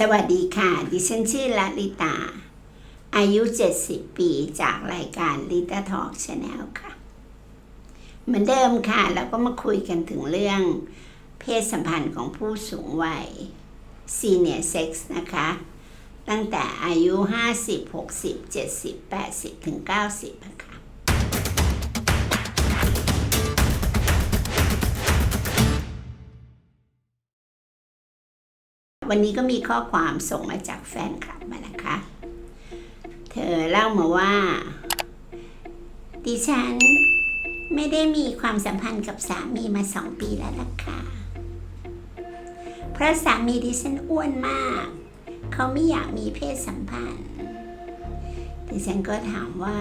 สวัสดีค่ะ ดิฉันชื่อลลิตา อายุ 70 ปีจากรายการ Lita Talk Channel ค่ะ เหมือนเดิมค่ะแล้วก็มาคุยกันถึงเรื่องเพศสัมพันธ์ของผู้สูงวัย Senior Sex นะคะ ตั้งแต่อายุ 50 60 70 80 ถึง 90อะค่ะ วันนี้ก็มีข้อความส่งมาจากแฟนคลับมานะคะ เธอเล่ามาว่า ดิฉันไม่ได้มีความสัมพันธ์กับสามีมาสองปีแล้วล่ะค่ะ เพราะสามีดิฉันอ้วนมาก เขาไม่อยากมีเพศสัมพันธ์ ดิฉันก็ถามว่า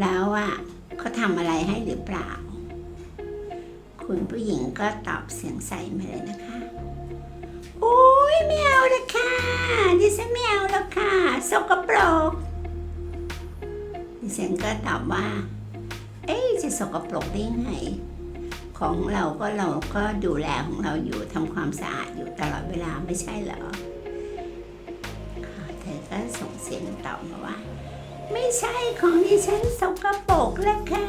แล้วอะเขาทำอะไรให้หรือเปล่า คุณผู้หญิงก็ตอบเสียงใสมาเลยนะคะ ยไม่เอาละค่ะ ดิฉันไม่เอาแล้วค่ะ สกปรก ดิฉันก็ตอบว่า เอ๊จะสกปรกได้ไง ของเราก็เราก็ดูแลของเราอยู่ทำความสะอาดอยู่ตลอดเวลาไม่ใช่เหรอ เธอก็ส่งเสียงตอบมาว่า ไม่ใช่ของดิฉันสกปรกแล้วค่ะ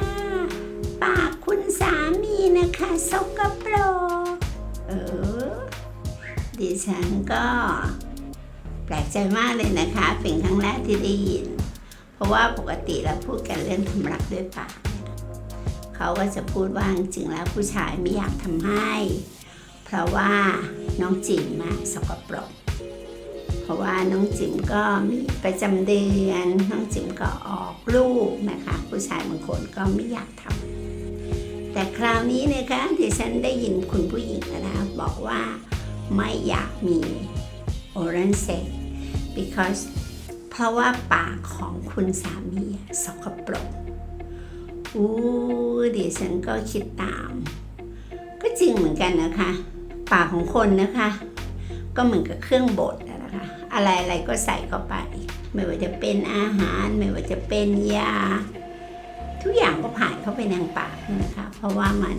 ปากคุณสามีนะคะ สกปรก ดิฉันก็แปลกใจมากเลยนะคะเป็นครั้งแรกที่ได้ยิน เพราะว่าปกติเราพูดกันเรื่องทำรักด้วยปากเขาก็จะพูดว่าจริงแล้วผู้ชายไม่อยากทำให้ เพราะว่าน้องจิ๋มมาสกปรกเพราะว่าน้องจิ๋มก็มีประจำเดือน น้องจิ๋มก็ออกลูกนะคะ ผู้ชายบางคนก็ไม่อยากทำแต่คราวนี้นะคะที่ฉันได้ยินคุณผู้หญิงนะคะบอกว่า ไม่อยากมี oral sex because เพราะว่าปากของคุณสามีสกปรกอู้ดิฉันก็คิดตาม ก็จริงเหมือนกันนะคะ ปากของคนนะคะ ก็เหมือนกับเครื่องบดอะนะคะ อะไรอะไรก็ใส่เข้าไป ไม่ว่าจะเป็นอาหาร ไม่ว่าจะเป็นยา ทุกอย่างก็ผ่านเข้าไปในปากนะคะ เพราะว่ามัน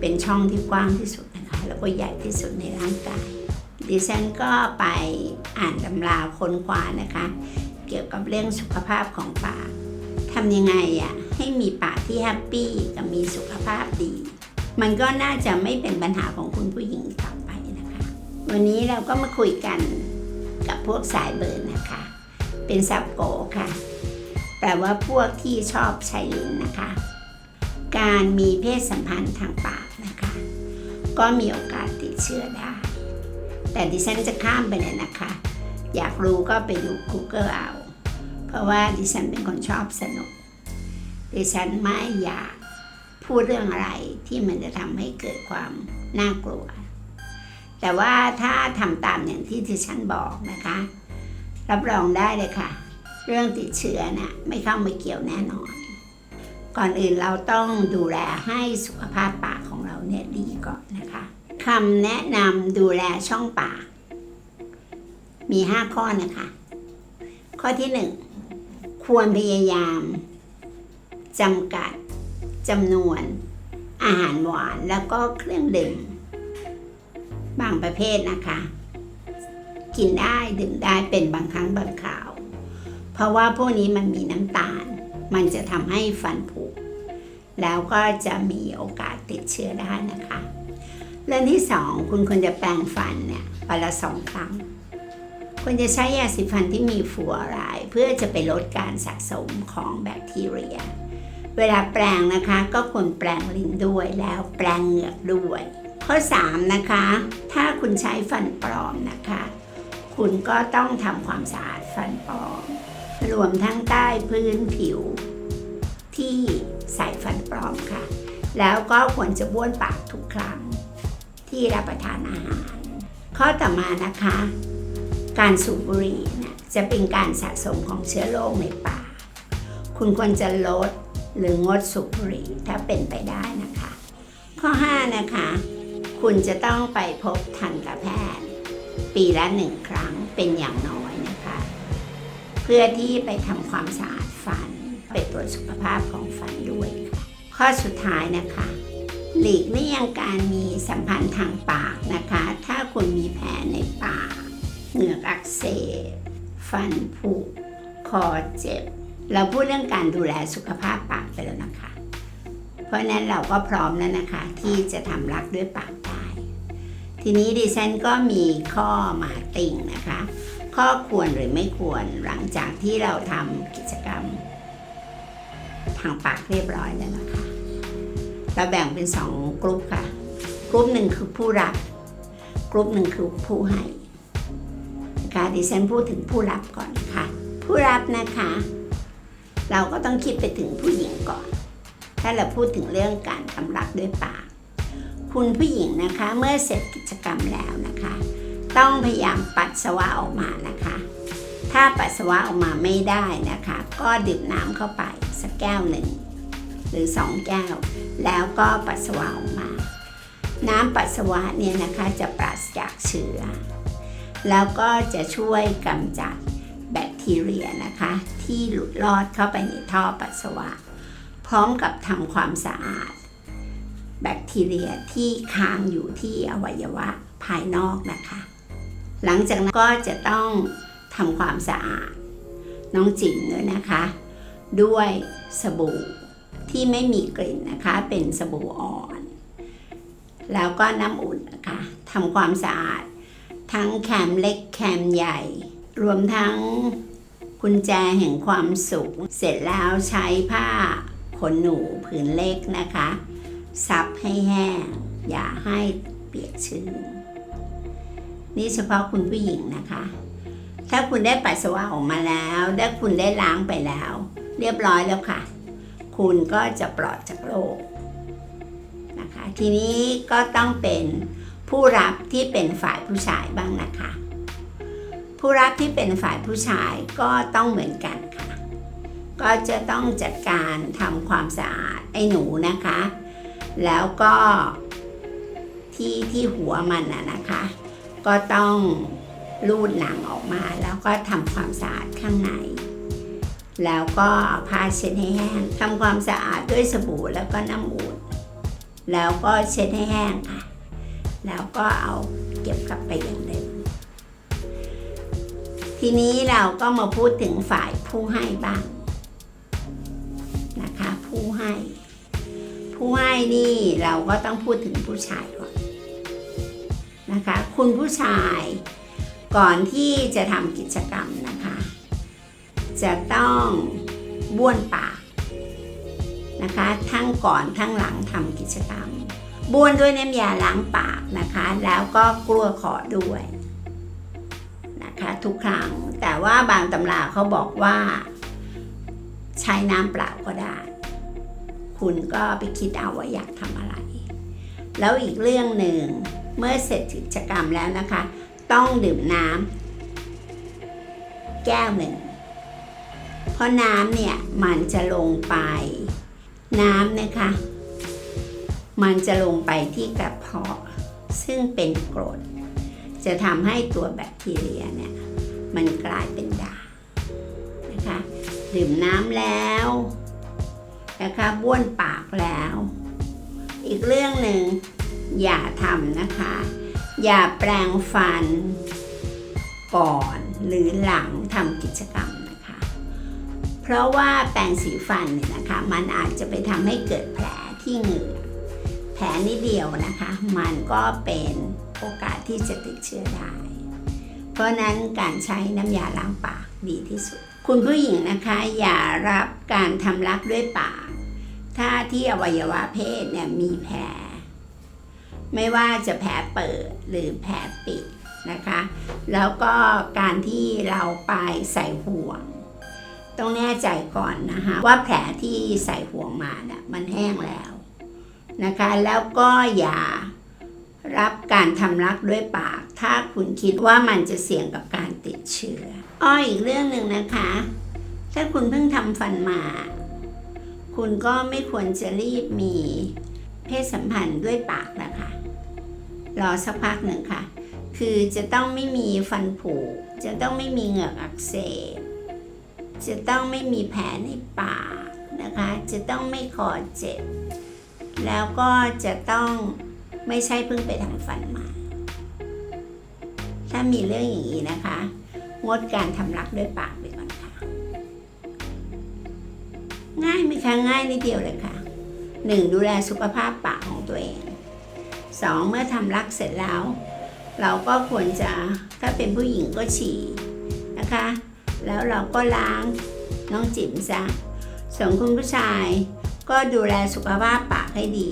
เป็นช่องที่กว้างที่สุด ก็ใหญ่ที่สุดในร่างกาย ดิฉันก็ไปอ่านตำราค้นคว้านะคะ เกี่ยวกับเรื่องสุขภาพของปากทำยังไงอะให้มีปากที่แฮปปี้กับมีสุขภาพดี มันก็น่าจะไม่เป็นปัญหาของคุณผู้หญิงต่อไปนะคะ วันนี้เราก็มาคุยกันกับพวกสายเบิร์นนะคะ เป็นสับโกค่ะ แปลว่าพวกที่ชอบใช้ลิ้นนะคะ การมีเพศสัมพันธ์ทางปาก ก็มีโอกาสติดเชื้อได้ แต่ดิฉันจะข้ามไปเลยนะคะ อยากรู้ก็ไปดู Google เอา เพราะว่าดิฉันเป็นคนชอบสนุก ดิฉันไม่อยากพูดเรื่องอะไรที่มันจะทำให้เกิดความน่ากลัว แต่ว่าถ้าทำตามอย่างที่ดิฉันบอกนะคะ รับรองได้เลยค่ะ เรื่องติดเชื้อนะ่ะไม่เข้ามาเกี่ยวแน่นอน ก่อนอื่นเราต้องดูแลให้สุขภาพปากของเราเนี่ยดี คำแนะนำดูแลช่องปาก มี5ข้อนะคะ ข้อที่1ควรพยายามจำกัดจำนวน อาหารหวานแล้วก็เครื่องดื่มบางประเภทนะคะ กินได้ดื่มได้เป็นบางครั้งบางคราว เพราะว่าพวกนี้มันมีน้ำตาล มันจะทำให้ฟันผุแล้วก็จะมีโอกาสติดเชื้อได้นะคะ เรื่องที่สองคุณควรจะแปรงฟันเนี่ยวันละสองครั้งควรจะใช้ยาสีฟันที่มีฟลูออไรด์เพื่อจะไปลดการสะสมของแบคทีเรีย เวลาแปรงนะคะก็ควรแปรงลิ้นด้วยแล้วแปรงเหงือกด้วย ข้อ 3 นะคะ ถ้าคุณใช้ฟันปลอมนะคะ คุณก็ต้องทำความสะอาดฟันปลอม รวมทั้งใต้พื้นผิว ที่ใส่ฟันปลอมค่ะ แล้วก็ควรจะบ้วนปากทุกครั้ง ที่รับประทานอาหาร ข้อต่อมานะคะ การสูบบุหรี่เนี่ยจะเป็นการสะสมของเชื้อโรคในปากคุณควรจะลดหรืองดสูบบุหรี่ถ้าเป็นไปได้นะคะ ข้อ 5 นะคะ คุณจะต้องไปพบทันตแพทย์ ปีละหนึ่งครั้งเป็นอย่างน้อยนะคะ เพื่อที่ไปทำความสะอาดฟัน ไปตรวจสุขภาพของฟันด้วยค่ะข้อสุดท้ายนะคะ หลีกเลี่ยงการมีสัมพันธ์ทางปากนะคะ ถ้าคุณมีแผลในปาก เหงือกอักเสบ ฟันผุ คอเจ็บ เราพูดเรื่องการดูแลสุขภาพปากไปแล้วนะคะ เพราะฉะนั้นเราก็พร้อมแล้วนะคะ ที่จะทำรักด้วยปากได้ ทีนี้ดิฉันก็มีข้อมาติ่งนะคะ ข้อควรหรือไม่ควรหลังจากที่เราทำกิจกรรม ทางปากเรียบร้อยแล้วนะคะ เราแบ่งเป็นสองกลุ่มค่ะ กลุ่มหนึ่งคือผู้รับ กลุ่มหนึ่งคือผู้ให้นะคะดิฉันพูดถึงผู้รับก่อนค่ะ ผู้รับนะคะ เราก็ต้องคิดไปถึงผู้หญิงก่อน ถ้าเราพูดถึงเรื่องการทำรักด้วยปาก คุณผู้หญิงนะคะเมื่อเสร็จกิจกรรมแล้วนะคะ ต้องพยายามปัสสาวะออกมานะคะ ถ้าปัสสาวะออกมาไม่ได้นะคะ ก็ดื่มน้ำเข้าไปสักแก้วหนึ่งหรือสองแก้ว แล้วก็ปัสสาวะออกมา น้ำปัสสาวะเนี่ยนะคะจะปราศจากเชื้อ แล้วก็จะช่วยกำจัดแบคทีเรียนะคะ ที่หลุดลอดเข้าไปในท่อปัสสาวะ พร้อมกับทำความสะอาด แบคทีเรียที่ค้างอยู่ที่อวัยวะภายนอกนะคะ หลังจากนั้นก็จะต้องทำความสะอาด น้องจิ๋มด้วยนะคะ ด้วยสบู่ ที่ไม่มีกลิ่นนะคะ เป็นสบู่อ่อน แล้วก็น้ำอุ่นนะคะทำความสะอาด ทั้งแคมเล็กแคมใหญ่ รวมทั้งกุญแจแห่งความสุข เสร็จแล้วใช้ผ้าขนหนูผืนเล็กนะคะ ซับให้แห้ง อย่าให้เปียกชื้น นี่เฉพาะคุณผู้หญิงนะคะ ถ้าคุณได้ปัสสาวะออกมาแล้ว ถ้าคุณได้ล้างไปแล้ว เรียบร้อยแล้วค่ะ คุณก็จะปลอดจากโรคนะคะทีนี้ก็ต้องเป็นผู้รับที่เป็นฝ่ายผู้ชายบ้างนะคะ ผู้รับที่เป็นฝ่ายผู้ชายก็ต้องเหมือนกันค่ะ ก็จะต้องจัดการทำความสะอาดไอ้หนูนะคะ แล้วก็ที่ที่หัวมันนะนะคะ ก็ต้องรูดหนังออกมาแล้วก็ทำความสะอาดข้างใน แล้วก็เอาผ้าเช็ดให้แห้งทำความสะอาดด้วยสบู่แล้วก็น้ำอุ่นแล้วก็เช็ดให้แห้งค่ะ แล้วก็เอาเก็บกลับไปอย่างเดิมทีนี้เราก็มาพูดถึงฝ่ายผู้ให้บ้างนะคะ ผู้ให้ ผู้ให้นี่เราก็ต้องพูดถึงผู้ชายก่อนนะคะ คุณผู้ชายก่อนที่จะทำกิจกรรม จะต้องบ้วนปากนะคะ ทั้งก่อนทั้งหลังทำกิจกรรม บ้วนด้วยน้ำยาล้างปากนะคะ แล้วก็กลัวขอด้วยนะคะทุกครั้ง แต่ว่าบางตำราเขาบอกว่า ใช้น้ำเปล่าก็ได้ คุณก็ไปคิดเอาว่าอยากทำอะไร แล้วอีกเรื่องหนึ่งเมื่อเสร็จกิจกรรมแล้วนะคะ ต้องดื่มน้ำแก้วหนึ่ง เพราะน้ำเนี่ยมันจะลงไป น้ำนะคะ มันจะลงไปที่กระเพาะ ซึ่งเป็นกรด จะทำให้ตัวแบคทีเรียเนี่ยมันกลายเป็นด่างนะคะดื่มน้ำแล้วนะคะบ้วนปากแล้ว อีกเรื่องหนึ่งอย่าทำนะคะ อย่าแปรงฟันก่อนหรือหลังทำกิจกรรม เพราะว่าแปรงสีฟันเนี่ยนะคะ มันอาจจะไปทำให้เกิดแผลที่เหงือกแผลนิดเดียวนะคะ มันก็เป็นโอกาสที่จะติดเชื้อได้ เพราะนั้นการใช้น้ำยาล้างปากดีที่สุด คุณผู้หญิงนะคะอย่ารับการทำรักด้วยปาก ถ้าที่อวัยวะเพศเนี่ยมีแผล ไม่ว่าจะแผลเปิดหรือแผลปิดนะคะ แล้วก็การที่เราไปใส่ห่วง ต้องแน่ใจก่อนนะคะว่าแผลที่ใส่ห่วงมาเนี่ยมันแห้งแล้วนะคะ แล้วก็อย่ารับการทำรักด้วยปาก ถ้าคุณคิดว่ามันจะเสี่ยงกับการติดเชื้ออ้ออีกเรื่องหนึ่งนะคะ ถ้าคุณเพิ่งทำฟันมา คุณก็ไม่ควรจะรีบมีเพศสัมพันธ์ด้วยปากนะคะรอสักพักหนึ่งค่ะ คือจะต้องไม่มีฟันผุจะต้องไม่มีเหงือกอักเสบ จะต้องไม่มีแผลในปากนะคะ จะต้องไม่คอเจ็บ แล้วก็จะต้องไม่ใช่เพิ่งไปทำฟันมา ถ้ามีเรื่องอย่างนี้นะคะ งดการทำรักด้วยปากไปก่อนค่ะ ง่ายไหมคะง่ายนิดเดียวเลยค่ะหนึ่งดูแลสุขภาพปากของตัวเองสองเมื่อทำรักเสร็จแล้ว เราก็ควรจะถ้าเป็นผู้หญิงก็ฉี่นะคะ แล้วเราก็ล้างน้องจิ๋มซะส่วนคุณผู้ชายก็ดูแลสุขภาพปากให้ดี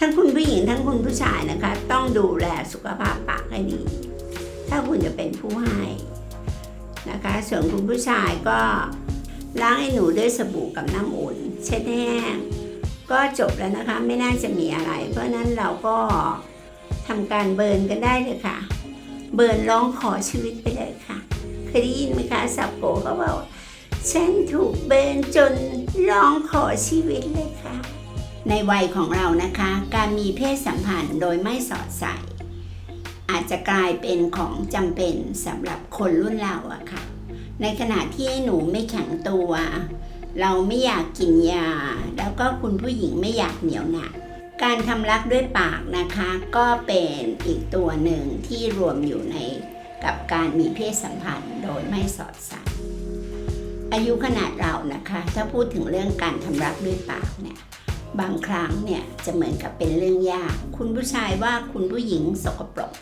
ทั้งคุณผู้หญิงทั้งคุณผู้ชายนะคะ ต้องดูแลสุขภาพปากให้ดี ถ้าคุณจะเป็นผู้ให้นะคะ ส่วนคุณผู้ชายก็ล้างให้หนูด้วยสบู่กับน้ำอุ่นเช็ดแห้งก็จบแล้วนะคะไม่น่าจะมีอะไร เพราะนั้นเราก็ทำการเบิร์นกันได้เลยค่ะ เบิร์นร้องขอชีวิตไปเลยค่ะ เคยได้ยินไหมคะสับโกเขาบอกว่าฉันถูกเบินจนร้องขอชีวิตเลยค่ะ ในวัยของเรานะคะ การมีเพศสัมพันธ์โดยไม่สอดใส่ อาจจะกลายเป็นของจำเป็นสำหรับคนรุ่นเราอะค่ะ ในขณะที่หนูไม่แข็งตัว เราไม่อยากกินยา แล้วก็คุณผู้หญิงไม่อยากเหนียวหนักการทำรักด้วยปากนะคะ ก็เป็นอีกตัวหนึ่งที่รวมอยู่ในกับการมีเพศสัมพันธ์ ดยไม่สอดใส่อายุขนาดเรานะคะ ถ้าพูดถึงเรื่องการทำรักด้วยปากเนี่ยบางครั้งเนี่ยจะเหมือนกับเป็นเรื่องยาก คุณผู้ชายว่าคุณผู้หญิงสกปรก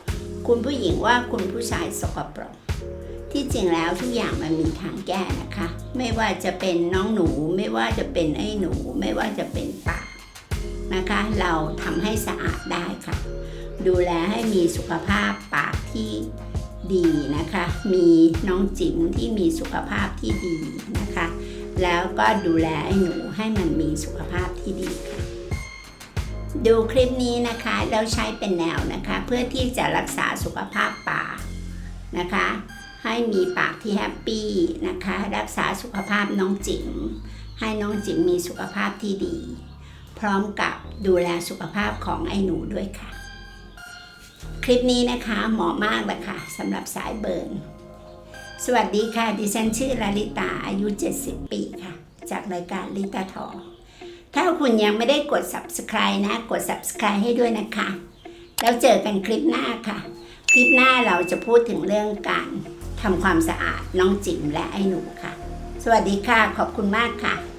คุณผู้หญิงว่าคุณผู้ชายสกปรก ที่จริงแล้วทุกอย่างมันมีทางแก้นะคะ ไม่ว่าจะเป็นน้องหนู ไม่ว่าจะเป็นไอ้หนู ไม่ว่าจะเป็นปากนะคะ เราทำให้สะอาดได้ค่ะ ดูแลให้มีสุขภาพปากที่ ดีนะคะ มีน้องจิ๋มที่มีสุขภาพที่ดีนะคะ แล้วก็ดูแลไอ้หนูให้มันมีสุขภาพที่ดีค่ะ ดูคลิปนี้นะคะแล้วใช้เป็นแนวนะคะ เพื่อที่จะรักษาสุขภาพปากนะคะ ให้มีปากที่แฮปปี้นะคะ รักษาสุขภาพน้องจิ๋มให้น้องจิ๋มมีสุขภาพที่ดี พร้อมกับดูแลสุขภาพของไอ้หนูด้วยค่ะ คลิปนี้นะคะเหมาะมากเลยค่ะสำหรับสายเบิร์นสวัสดีค่ะ ดิฉันชื่อลาลิตาอายุ 70 ปีค่ะ จากรายการลิตาทอถ้าคุณยังไม่ได้กด subscribe นะ กด subscribe ให้ด้วยนะคะ แล้วเจอกันคลิปหน้าค่ะ คลิปหน้าเราจะพูดถึงเรื่องการทำความสะอาดน้องจิ๋มและไอ้หนูค่ะ สวัสดีค่ะ ขอบคุณมากค่ะ